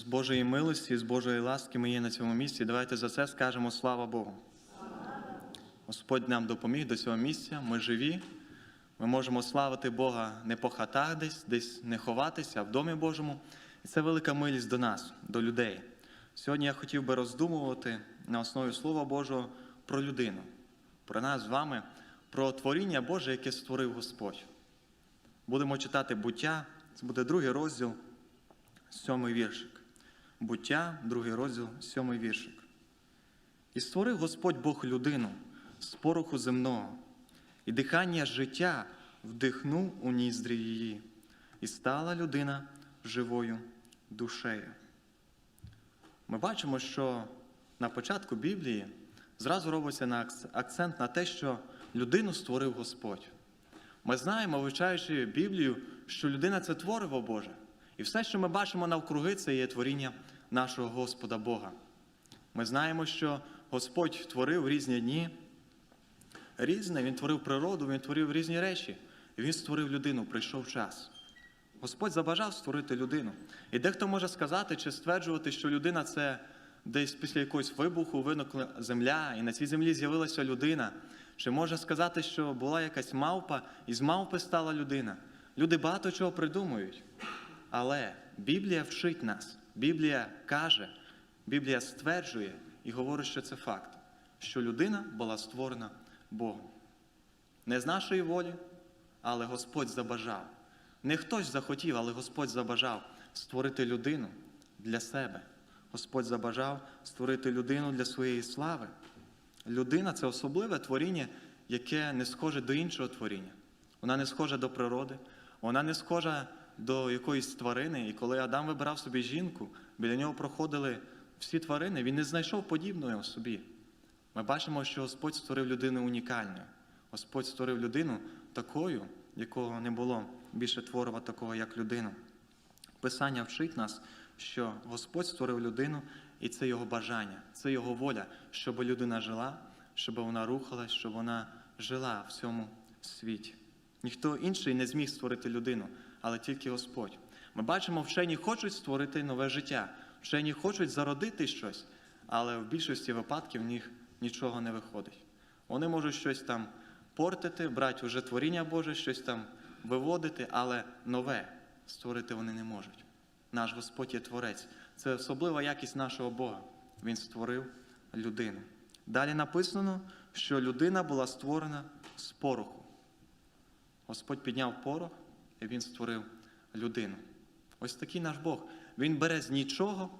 З Божої милості, з Божої ласки ми є на цьому місці. Давайте за це скажемо слава Богу. Господь нам допоміг до цього місця. Ми живі. Ми можемо славити Бога не по хатах десь, десь не ховатися, а в домі Божому. І це велика милість до нас, до людей. Сьогодні я хотів би роздумувати на основі Слова Божого про людину, про нас з вами, про творіння Боже, яке створив Господь. Будемо читати буття, це буде другий розділ, сьомий віршик. Буття, другий розділ, сьомий віршик. І створив Господь Бог людину з пороху земного, і дихання життя вдихнув у ніздрі її, і стала людина живою душею. Ми бачимо, що на початку Біблії зразу робиться акцент на те, що людину створив Господь. Ми знаємо, вивчаючи Біблію, що людина це твориво Боже. І все, що ми бачимо навкруги, це є творіння нашого Господа Бога. Ми знаємо, що Господь творив різні дні, різне, Він творив природу, Він творив різні речі. Він створив людину, прийшов час. Господь забажав створити людину. І дехто може сказати чи стверджувати, що людина це десь після якогось вибуху виникла земля, і на цій землі з'явилася людина. Чи може сказати, що була якась мавпа, і з мавпи стала людина. Люди багато чого придумують. Але Біблія вчить нас, Біблія каже, Біблія стверджує і говорить, що це факт, що людина була створена Богом. Не з нашої волі, але Господь забажав. Не хтось захотів, але Господь забажав створити людину для себе. Господь забажав створити людину для своєї слави. Людина це особливе творіння, яке не схоже до іншого творіння. Вона не схожа до природи, вона не схожа до якоїсь тварини. І коли Адам вибирав собі жінку, біля нього проходили всі тварини, він не знайшов подібної собі. Ми бачимо, що Господь створив людину унікальною. Господь створив людину такою, якого не було більше творива такого, як людину. Писання вчить нас, що Господь створив людину, і це його бажання, це його воля, щоб людина жила, щоб вона рухалась, щоб вона жила в цьому світі. Ніхто інший не зміг створити людину, але тільки Господь. Ми бачимо, вчені хочуть створити нове життя, вчені хочуть зародити щось, але в більшості випадків в них нічого не виходить. Вони можуть щось там портити, брати вже творіння Боже, щось там виводити, але нове створити вони не можуть. Наш Господь є Творець. Це особлива якість нашого Бога. Він створив людину. Далі написано, що людина була створена з пороху. Господь підняв порох і Він створив людину. Ось такий наш Бог. Він бере з нічого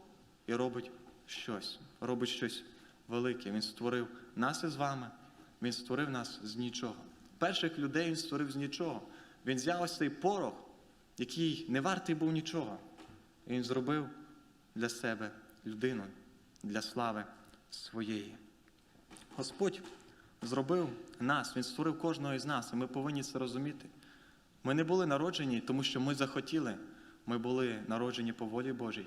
і робить щось, робить щось велике. Він створив нас із вами, Він створив нас з нічого. Перших людей він створив з нічого. Він взяв ось цей порох, який не вартий був нічого. І він зробив для себе людину, для слави своєї. Господь зробив нас, Він створив кожного із нас, і ми повинні це розуміти. Ми не були народжені, тому що ми захотіли. Ми були народжені по волі Божій.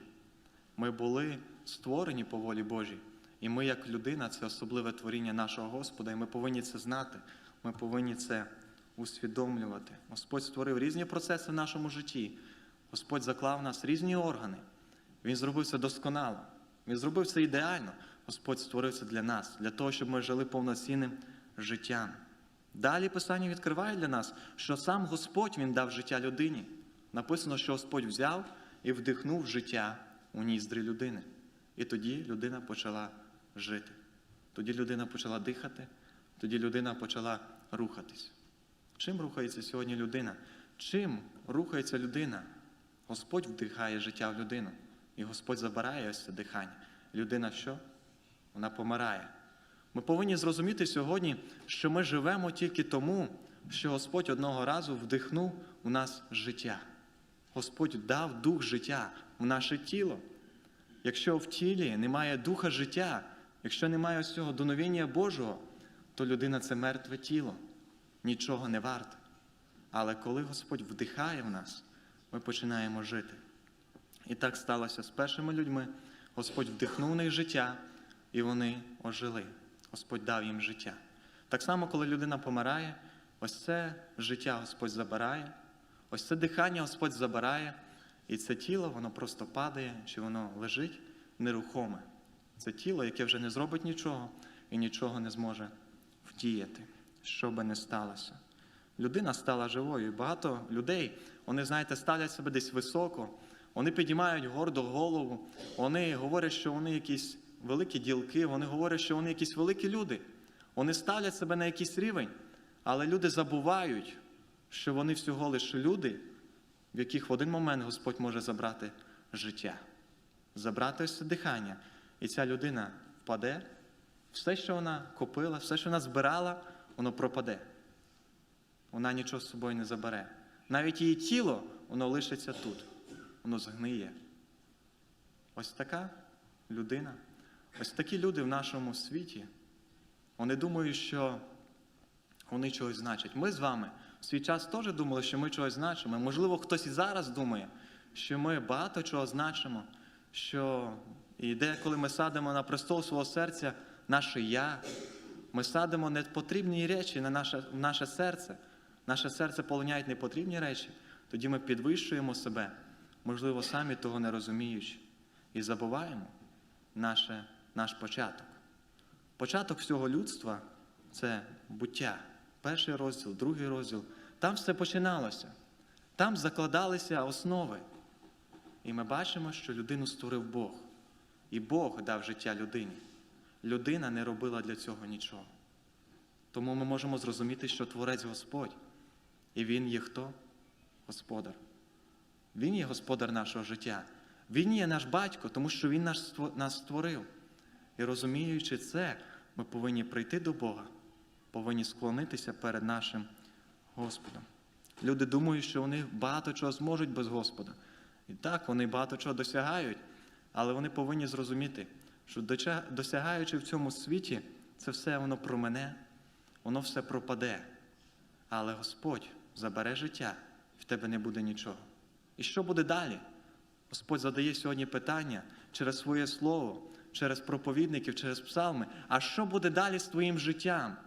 Ми були створені по волі Божій. І ми, як людина, це особливе творіння нашого Господа, і ми повинні це знати. Ми повинні це усвідомлювати. Господь створив різні процеси в нашому житті. Господь заклав в нас різні органи. Він зробив це досконало. Він зробив це ідеально. Господь створив це для нас, для того, щоб ми жили повноцінним життям. Далі Писання відкриває для нас, що сам Господь Він дав життя людині. Написано, що Господь взяв і вдихнув життя у ніздрі людини. І тоді людина почала жити. Тоді людина почала дихати, тоді людина почала рухатись. Чим рухається сьогодні людина? Чим рухається людина? Господь вдихає життя в людину, і Господь забирає ось це дихання. Людина що? Вона помирає. Ми повинні зрозуміти сьогодні, що ми живемо тільки тому, що Господь одного разу вдихнув у нас життя. Господь дав дух життя в наше тіло. Якщо в тілі немає духа життя, якщо немає ось цього дуновіння Божого, то людина це мертве тіло, нічого не варте. Але коли Господь вдихає в нас, ми починаємо жити. І так сталося з першими людьми. Господь вдихнув в них життя, і вони ожили. Господь дав їм життя. Так само, коли людина помирає, ось це життя Господь забирає, ось це дихання Господь забирає, І це тіло, воно просто падає, чи воно лежить нерухоме. Це тіло, яке вже не зробить нічого і нічого не зможе вдіяти, що би не сталося. Людина стала живою. І багато людей, вони, знаєте, ставлять себе десь високо, вони підіймають гордо голову, вони говорять, що вони якісь великі ділки, вони говорять, що вони якісь великі люди. Вони ставлять себе на якийсь рівень, але люди забувають, що вони всього лише люди, в яких в один момент Господь може забрати життя, забрати ось дихання. І ця людина впаде, все, що вона копила, все, що вона збирала, воно пропаде. Вона нічого з собою не забере. Навіть її тіло, воно лишиться тут, воно згниє. Ось така людина, ось такі люди в нашому світі. Вони думають, що вони чогось значать. Ми з вами в свій час теж думали, що ми чогось значимо. Можливо, хтось і зараз думає, що ми багато чого значимо, що і деколи ми садимо на престол свого серця наше я, ми садимо непотрібні речі на наше, в наше серце. Наше серце полоняють непотрібні речі, тоді ми підвищуємо себе, можливо, самі того не розуміючи, і забуваємо наше, наш початок. Початок всього людства це буття. Перший розділ, другий розділ. Там все починалося. Там закладалися основи. І ми бачимо, що людину створив Бог. І Бог дав життя людині. Людина не робила для цього нічого. Тому ми можемо зрозуміти, що Творець Господь. І Він є хто? Господар. Він є господар нашого життя. Він є наш батько, тому що Він нас створив. І розуміючи це, ми повинні прийти до Бога, повинні склонитися перед нашим Господом. Люди думають, що вони багато чого зможуть без Господа. І так, вони багато чого досягають, але вони повинні зрозуміти, що досягаючи в цьому світі, це все воно промене, воно все пропаде. Але Господь забере життя, і в тебе не буде нічого. І що буде далі? Господь задає сьогодні питання через своє слово, через проповідників, через псалми. А що буде далі з твоїм життям,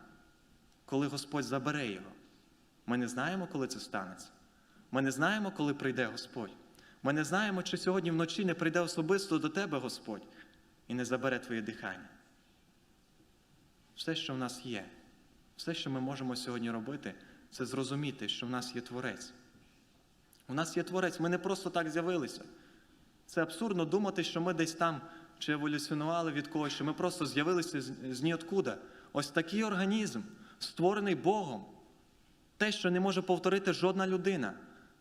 коли Господь забере його? Ми не знаємо, коли це станеться. Ми не знаємо, коли прийде Господь. Ми не знаємо, чи сьогодні вночі не прийде особисто до тебе Господь і не забере твоє дихання. Все, що в нас є, все, що ми можемо сьогодні робити, це зрозуміти, що в нас є Творець. У нас є Творець, ми не просто так з'явилися. Це абсурдно думати, що ми десь там чи еволюціонували від когось, що ми просто з'явилися з, ніоткуда. Ось такий організм, створений Богом. Те, що не може повторити жодна людина,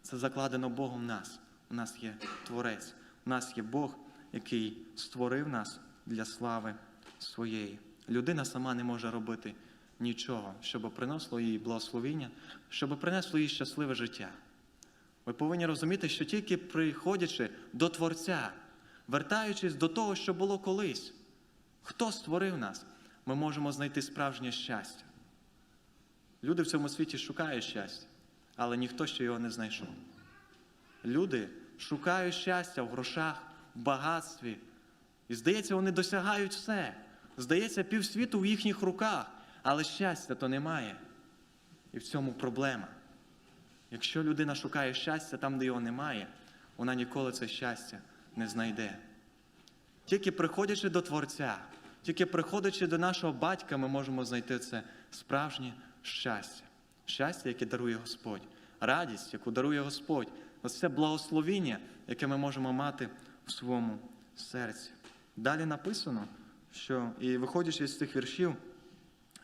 це закладено Богом в нас. У нас є Творець, у нас є Бог, який створив нас для слави своєї. Людина сама не може робити нічого, щоб принесло їй благословіння, щоб принесло їй щасливе життя. Ви повинні розуміти, що тільки приходячи до Творця, вертаючись до того, що було колись, хто створив нас, ми можемо знайти справжнє щастя. Люди в цьому світі шукають щастя, але ніхто ще його не знайшов. Люди шукають щастя в грошах, в багатстві. І здається, вони досягають все. Здається, півсвіту в їхніх руках, але щастя то немає. І в цьому проблема. Якщо людина шукає щастя там, де його немає, вона ніколи це щастя не знайде. Тільки приходячи до Творця, тільки приходячи до нашого батька, ми можемо знайти це справжнє щастя. Щастя, яке дарує Господь, радість, яку дарує Господь. Ось це благословіння, яке ми можемо мати в своєму серці. Далі написано, що і виходячи з цих віршів,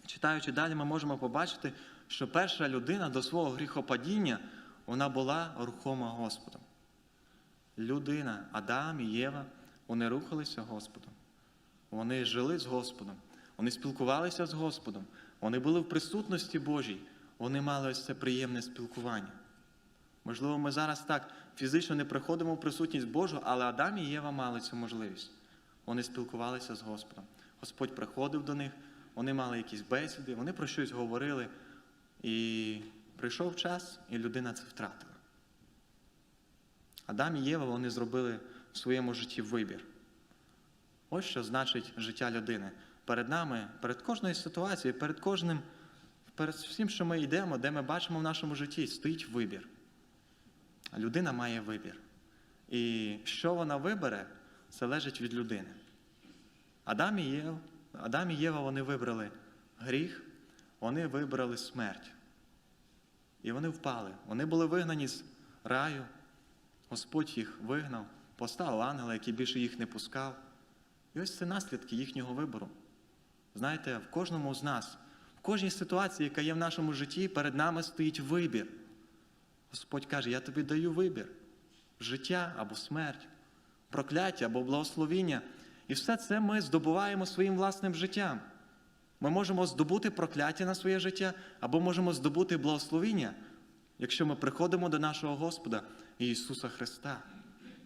читаючи далі, ми можемо побачити, що перша людина до свого гріхопадіння вона була рухома Господом. Людина, Адам і Єва, вони рухалися Господом. Вони жили з Господом, вони спілкувалися з Господом, вони були в присутності Божій, вони мали ось це приємне спілкування. Можливо, ми зараз так фізично не приходимо в присутність Божу, але Адам і Єва мали цю можливість. Вони спілкувалися з Господом. Господь приходив до них, вони мали якісь бесіди, вони про щось говорили. І прийшов час, і людина це втратила. Адам і Єва вони зробили в своєму житті вибір. Ось що значить життя людини. Перед нами, перед кожною ситуацією, перед кожним, перед всім, що ми йдемо, де ми бачимо в нашому житті, стоїть вибір. Людина має вибір. І що вона вибере, залежить від людини. Адам і Єва, Адам і Єва вони вибрали гріх, вони вибрали смерть. І вони впали. Вони були вигнані з раю. Господь їх вигнав, поставив ангела, який більше їх не пускав. І ось це наслідки їхнього вибору. Знаєте, в кожному з нас, в кожній ситуації, яка є в нашому житті, перед нами стоїть вибір. Господь каже: Я тобі даю вибір: життя або смерть, прокляття або благословіння. І все це ми здобуваємо своїм власним життям. Ми можемо здобути прокляття на своє життя, або можемо здобути благословіння, якщо ми приходимо до нашого Господа Ісуса Христа.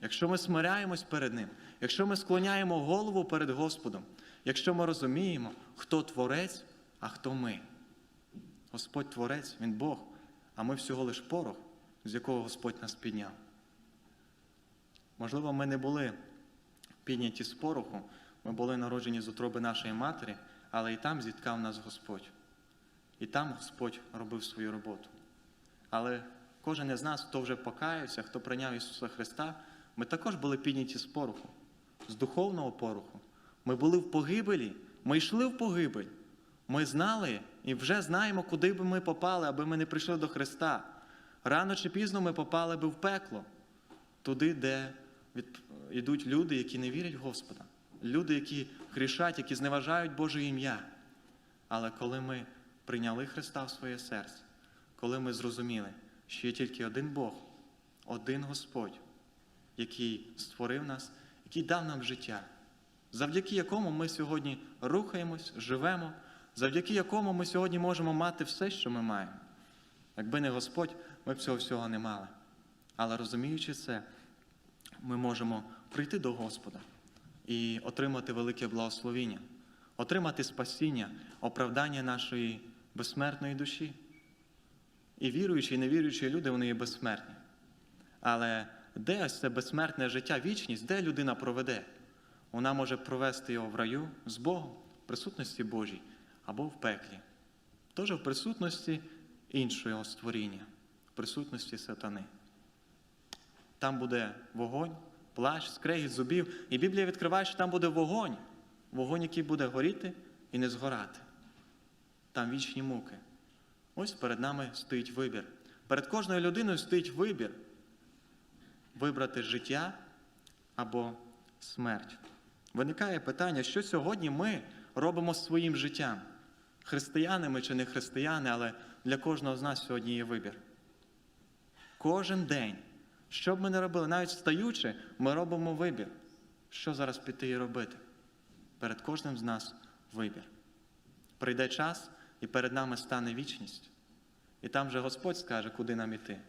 Якщо ми смиряємось перед Ним, якщо ми склоняємо голову перед Господом, якщо ми розуміємо, хто Творець, а хто ми. Господь Творець, Він Бог, а ми всього лиш порох, з якого Господь нас підняв. Можливо, ми не були підняті з пороху, ми були народжені з утроби нашої матері, але і там зіткав нас Господь. І там Господь робив свою роботу. Але кожен із нас, хто вже покаявся, хто прийняв Ісуса Христа, ми також були підняті з пороху, з духовного пороху. Ми були в погибелі, ми йшли в погибель. Ми знали і вже знаємо, куди би ми попали, аби ми не прийшли до Христа. Рано чи пізно ми попали би в пекло, туди, де йдуть люди, які не вірять в Господа, люди, які грішать, які зневажають Боже ім'я. Але коли ми прийняли Христа в своє серце, коли ми зрозуміли, що є тільки один Бог, один Господь, який створив нас, який дав нам життя, завдяки якому ми сьогодні рухаємось, живемо, завдяки якому ми сьогодні можемо мати все, що ми маємо. Якби не Господь, ми б цього всього не мали. Але розуміючи це, ми можемо прийти до Господа і отримати велике благословіння, отримати спасіння, оправдання нашої безсмертної душі. І віруючі, і невіруючі люди, вони є безсмертні. Але де ось це безсмертне життя, вічність, де людина проведе? Вона може провести його в раю з Богом, в присутності Божій або в пеклі. Теж в присутності іншого створіння, в присутності сатани. Там буде вогонь, плащ, скрегіт зубів. І Біблія відкриває, що там буде вогонь, вогонь, який буде горіти і не згорати. Там вічні муки. Ось перед нами стоїть вибір. Перед кожною людиною стоїть вибір вибрати життя або смерть. Виникає питання, що сьогодні ми робимо з своїм життям. Християни чи не християни, але для кожного з нас сьогодні є вибір. Кожен день, що б ми не робили, навіть встаючи, ми робимо вибір. Що зараз піти і робити? Перед кожним з нас вибір. Прийде час, і перед нами стане вічність. І там вже Господь скаже, куди нам іти.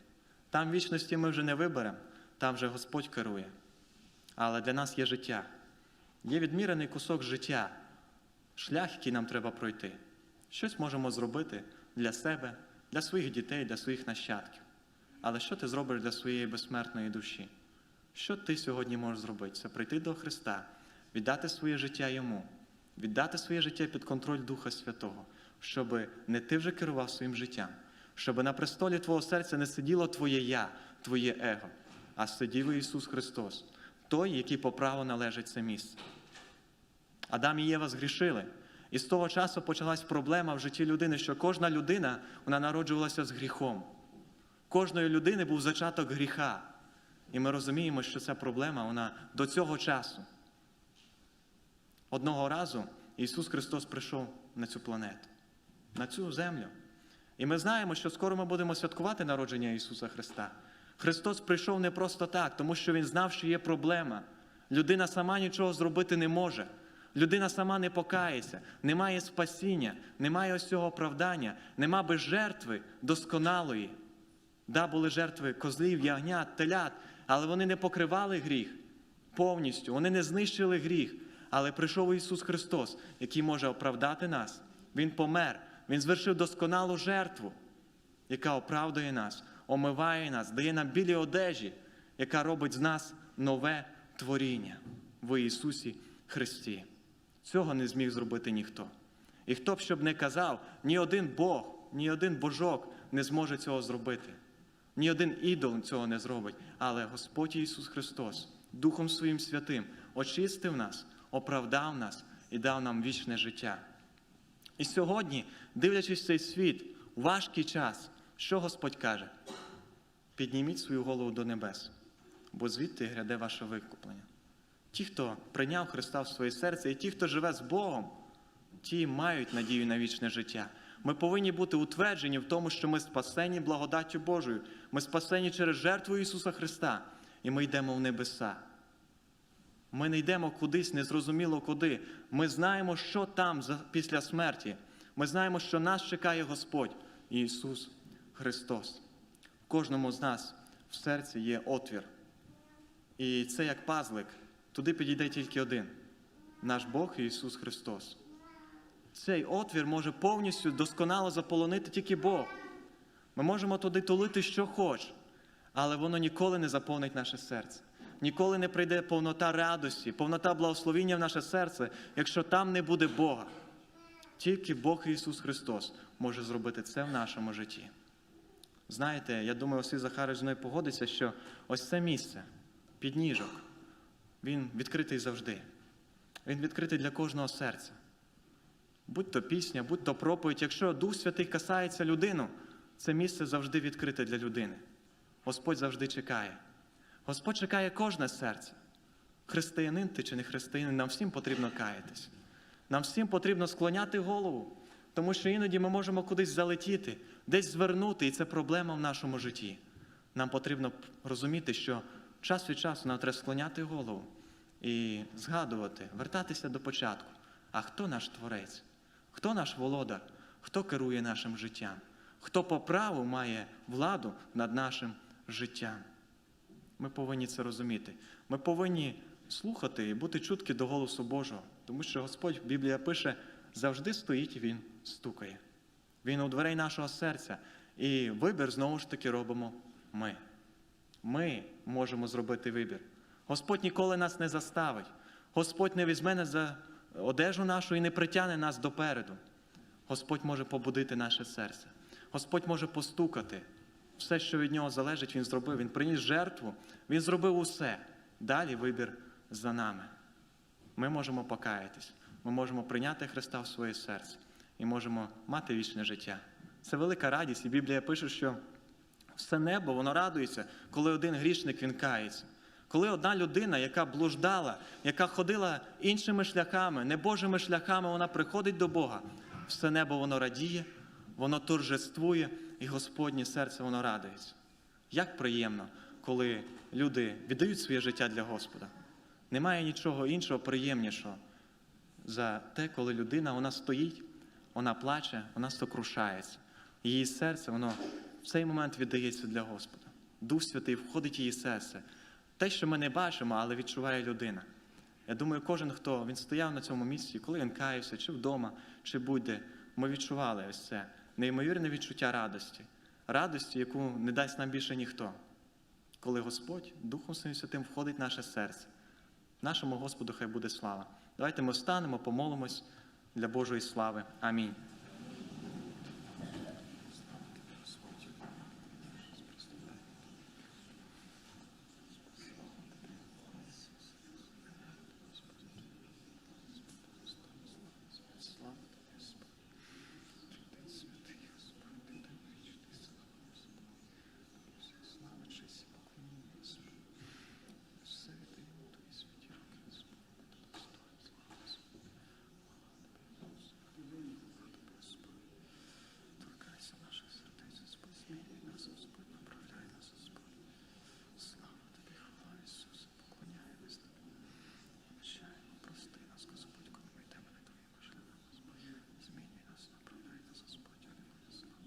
Там вічності ми вже не виберемо, там вже Господь керує. Але для нас є життя. Є відмірений кусок життя, шлях, який нам треба пройти. Щось можемо зробити для себе, для своїх дітей, для своїх нащадків. Але що ти зробиш для своєї безсмертної душі? Що ти сьогодні можеш зробити? Це прийти до Христа, віддати своє життя Йому, віддати своє життя під контроль Духа Святого, щоб не ти вже керував своїм життям, щоб на престолі твого серця не сиділо твоє я, твоє его, а сидів Ісус Христос, той, який по праву належить це місце. Адам і Єва згрішили. І з того часу почалась проблема в житті людини, що кожна людина вона народжувалася з гріхом. Кожної людини був зачаток гріха. І ми розуміємо, що ця проблема вона до цього часу. Одного разу Ісус Христос прийшов на цю планету, на цю землю. І ми знаємо, що скоро ми будемо святкувати народження Ісуса Христа. Христос прийшов не просто так, тому що Він знав, що є проблема. Людина сама нічого зробити не може. Людина сама не покається, немає спасіння, немає ось цього оправдання, нема без жертви досконалої. Да, були жертви козлів, ягнят, телят, але вони не покривали гріх повністю, вони не знищили гріх. Але прийшов Ісус Христос, який може оправдати нас. Він помер, Він звершив досконалу жертву, яка оправдує нас, омиває нас, дає нам білі одежі, яка робить з нас нове творіння в Ісусі Христі. Цього не зміг зробити ніхто. І хто б щоб не казав, ні один Бог, ні один божок не зможе цього зробити. Ні один ідол цього не зробить. Але Господь Ісус Христос Духом Своїм Святим очистив нас, оправдав нас і дав нам вічне життя. І сьогодні, дивлячись цей світ, важкий час, що Господь каже? Підніміть свою голову до небес, бо звідти гряде ваше викуплення. Ті, хто прийняв Христа в своє серце, і ті, хто живе з Богом, ті мають надію на вічне життя. Ми повинні бути утверджені в тому, що ми спасені благодаттю Божою. Ми спасені через жертву Ісуса Христа, і ми йдемо в небеса. Ми не йдемо кудись, незрозуміло куди. Ми знаємо, що там після смерті. Ми знаємо, що нас чекає Господь Ісус Христос. Кожному з нас в серці є отвір. І це як пазлик. Туди підійде тільки один наш Бог Ісус Христос. Цей отвір може повністю досконало заполонити тільки Бог. Ми можемо туди тулити, що хоч, але воно ніколи не заповнить наше серце. Ніколи не прийде повнота радості, повнота благословіння в наше серце, якщо там не буде Бога. Тільки Бог Ісус Христос може зробити це в нашому житті. Знаєте, я думаю, Василь Захарович з мною погодиться, що ось це місце, підніжок, він відкритий завжди. Він відкритий для кожного серця. Будь то пісня, будь то проповідь, якщо Дух Святий касається людину, це місце завжди відкрите для людини. Господь завжди чекає. Господь чекає кожне серце. Християнин ти чи не християнин, нам всім потрібно каятись. Нам всім потрібно склоняти голову, тому що іноді ми можемо кудись залетіти, десь звернути, і це проблема в нашому житті. Нам потрібно розуміти, що час від часу нам треба склоняти голову і згадувати, вертатися до початку. А хто наш творець? Хто наш володар? Хто керує нашим життям? Хто по праву має владу над нашим життям? Ми повинні це розуміти. Ми повинні слухати і бути чуткі до голосу Божого, тому що Господь, Біблія пише, завжди стоїть і Він стукає. Він у дверей нашого серця. І вибір знову ж таки робимо ми. Ми можемо зробити вибір. Господь ніколи нас не заставить. Господь не візьме нас за одежу нашу і не притягне нас допереду. Господь може побудити наше серце. Господь може постукати. Все, що від нього залежить, Він зробив. Він приніс жертву, Він зробив усе. Далі вибір за нами. Ми можемо покаятись, ми можемо прийняти Христа в своє серце і можемо мати вічне життя. Це велика радість, і Біблія пише, що все небо воно радується, коли один грішник він кається. Коли одна людина, яка блуждала, яка ходила іншими шляхами, небожими шляхами, вона приходить до Бога, все небо воно радіє, воно торжествує, і Господнє серце воно радується. Як приємно, коли люди віддають своє життя для Господа. Немає нічого іншого приємнішого за те, коли людина вона стоїть, вона плаче, вона сокрушається. Її серце, воно в цей момент віддається для Господа. Дух Святий входить в її серце. Те, що ми не бачимо, але відчуває людина. Я думаю, кожен, хто він стояв на цьому місці, коли він каявся, чи вдома, чи будь-де, ми відчували ось це неймовірне відчуття радості, радості, яку не дасть нам більше ніхто. Коли Господь Духом Своїм Святим входить в наше серце. Нашому Господу хай буде слава. Давайте ми встанемо, помолимось для Божої слави. Амінь. Торкайся наших сердець, Господь, змінюй нас, Господь, направляй нас, Господь. Слава тобі, хвала Ісусе, поклоняємось тобі. Прощаємо, прости нас, Господь, коли ми йдемо не твоїми шляхами, Господь. Змінюй нас, направляй нас, Господь, Алілуя, слава.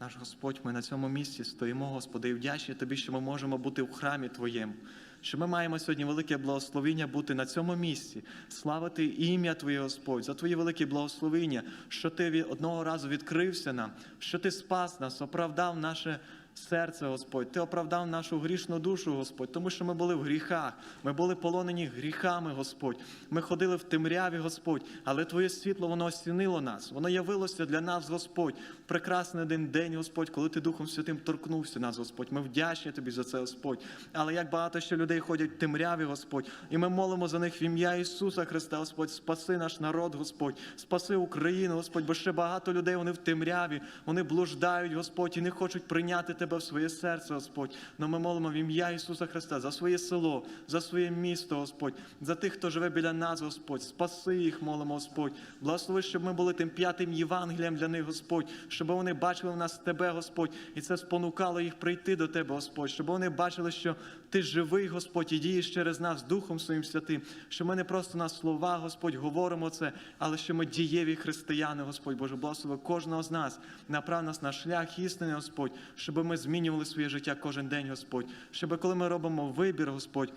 Наш Господь, ми на цьому місці стоїмо, Господи, і вдячні Тобі, що ми можемо бути в храмі Твоєму, що ми маємо сьогодні велике благословіння бути на цьому місці, славити ім'я Твоє, Господь, за Твої великі благословіння, що Ти одного разу відкрився нам, що Ти спас нас, оправдав наше серце, Господь. Ти оправдав нашу грішну душу, Господь, тому що ми були в гріхах, ми були полонені гріхами, Господь. Ми ходили в темряві, Господь, але Твоє світло воно осінило нас. Воно явилося для нас, Господь. Прекрасний один день, Господь, коли ти Духом Святим торкнувся нас, Господь. Ми вдячні тобі за це, Господь. Але як багато ще людей ходять в темряві, Господь, і ми молимо за них в ім'я Ісуса Христа, Господь, спаси наш народ, Господь, спаси Україну, Господь, бо ще багато людей вони в темряві, вони блуждають, Господь, і не хочуть прийняти Тебе в своє серце, Господь. Но ми молимо в ім'я Ісуса Христа за своє село, за своє місто, Господь, за тих, хто живе біля нас, Господь. Спаси їх, молимо, Господь. Благослови, щоб ми були тим п'ятим Євангелієм для них, Господь, щоб вони бачили в нас Тебе, Господь, і це спонукало їх прийти до Тебе, Господь, щоб вони бачили, що Ти живий, Господь, і дієш через нас Духом Своїм Святим, що ми не просто на слова, Господь, говоримо це, але що ми дієві християни, Господь Боже, благослови кожного з нас, направ нас на шлях істини, Господь, щоб ми змінювали своє життя кожен день, Господь, щоб коли ми робимо вибір, Господь.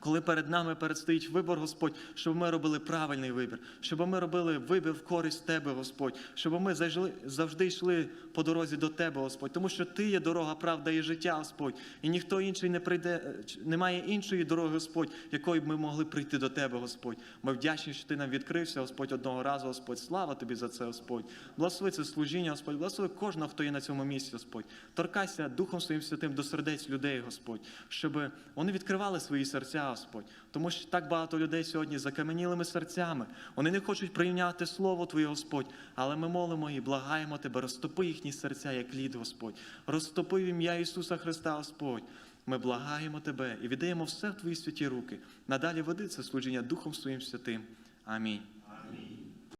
Коли перед нами передстоїть вибор, Господь, щоб ми робили правильний вибір, щоб ми робили вибір в користь Тебе, Господь, щоб ми завжди, йшли по дорозі до Тебе, Господь, тому що Ти є дорога, правда і життя, Господь, і ніхто інший не прийде, немає іншої дороги, Господь, якою б ми могли прийти до Тебе, Господь. Ми вдячні, що Ти нам відкрився, Господь, одного разу, Господь. Слава Тобі за це, Господь. Благослови це служіння, Господь, благослови кожного, хто є на цьому місці, Господь. Торкайся Духом Своїм Святим до сердець людей, Господь, щоб вони відкривали свої серця, Господь. Тому що так багато людей сьогодні закаменілими серцями. Вони не хочуть прийняти Слово Твоє, Господь. Але ми молимо і благаємо Тебе, розтопи їхні серця, як лід, Господь. Розтопи в ім'я Ісуса Христа, Господь. Ми благаємо Тебе і віддаємо все в Твої святі руки. Надалі веди це служіння Духом Своїм Святим. Амінь.